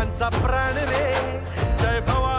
आमचा प्राण रे. जय भवानी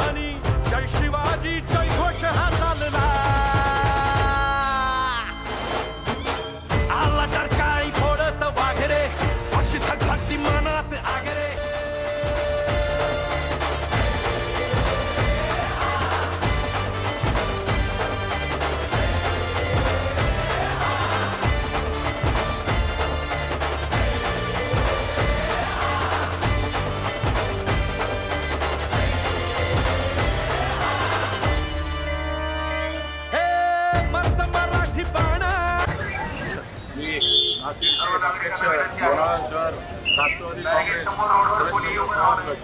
नाशिक शहर अध्यक्ष लोणावळा शहर राष्ट्रवादी काँग्रेस शरदचंद्र पवार गट.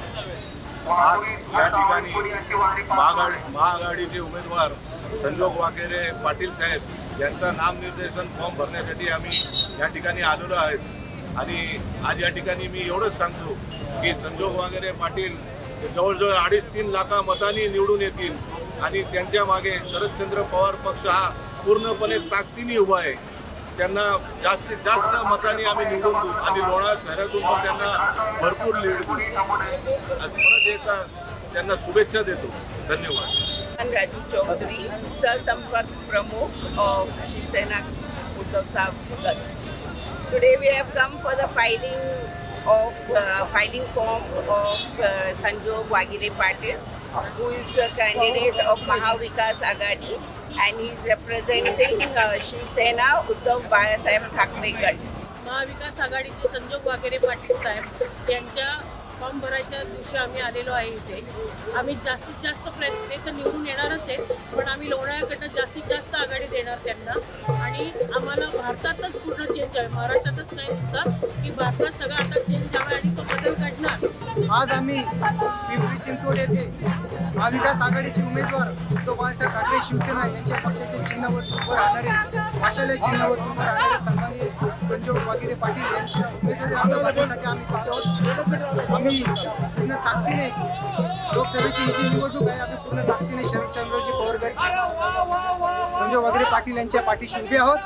आज या ठिकाणी महाआघाडी महाआघाडीचे उमेदवार संजोग वाकेरे पाटील साहेब यांचा नामनिर्देशन फॉर्म भरण्यासाठी आम्ही या ठिकाणी आलेलो आहेत. आणि आज या ठिकाणी मी एवढंच सांगतो की संजोग वागेरे पाटील जवळजवळ अडीच तीन लाखा मतांनी निवडून येतील आणि त्यांच्या मागे शरदचंद्र पवार पक्ष हा पूर्णपणे ताकदीने उभा आहे. त्यांना जास्तीत जास्त मताने आम्ही निवडून देऊ. आणि लोणा शहरातून पण त्यांना भरपूर लीड देऊ. परत एकदा त्यांना शुभेच्छा देतो. धन्यवाद. राजू चौधरी सहसंपर्क प्रमुख of Shiv Sena Uddhav Saheb today we have come for the filing of filing form of Sanjog Waghere Patil who is candidate of Mahavikas Aghadi and he is representing uh, Shiv Sena Uddhav Balasaheb Thackeray Gat. Mahavikas आघाडीचे संजोग वागेरे पाटील साहेब यांच्या form भरायच्या दिवशी आम्ही आलेलो आहे इथे. आम्ही जास्तीत जास्त प्रयत्न ते तर निवडून येणारच आहे पण आम्ही लोणाळ्याकडनं जास्तीत जास्त आघाडी देणार त्यांना. आणि आम्हाला भारतातच पूर्ण चेंज आहे महाराष्ट्रातच नाही नुसता की भारतात सगळं आता चेंज हवा आणि तो बदल घडणार. आज आम्ही पिंपरी चिंचवड येथे महाविकास आघाडीचे उमेदवार उद्धव हे शिवसेना यांच्या पक्षाच्या चिन्हावर उभं राहणारे भाषाला चिन्हावर उभं राहणारे सन्मानी संजोग वागिरे पाटील यांच्या उमेदवारी अर्ज भरण्यासाठी आम्ही पाहत आहोत. आम्ही पूर्ण ताकदीने लोकसभेची ही जी निवडणूक आहे आम्ही पूर्ण ताकदीने शरदचंद्रजी पवार गट संजोग वागिरे पाटील यांच्या पाठीशी उभे आहोत.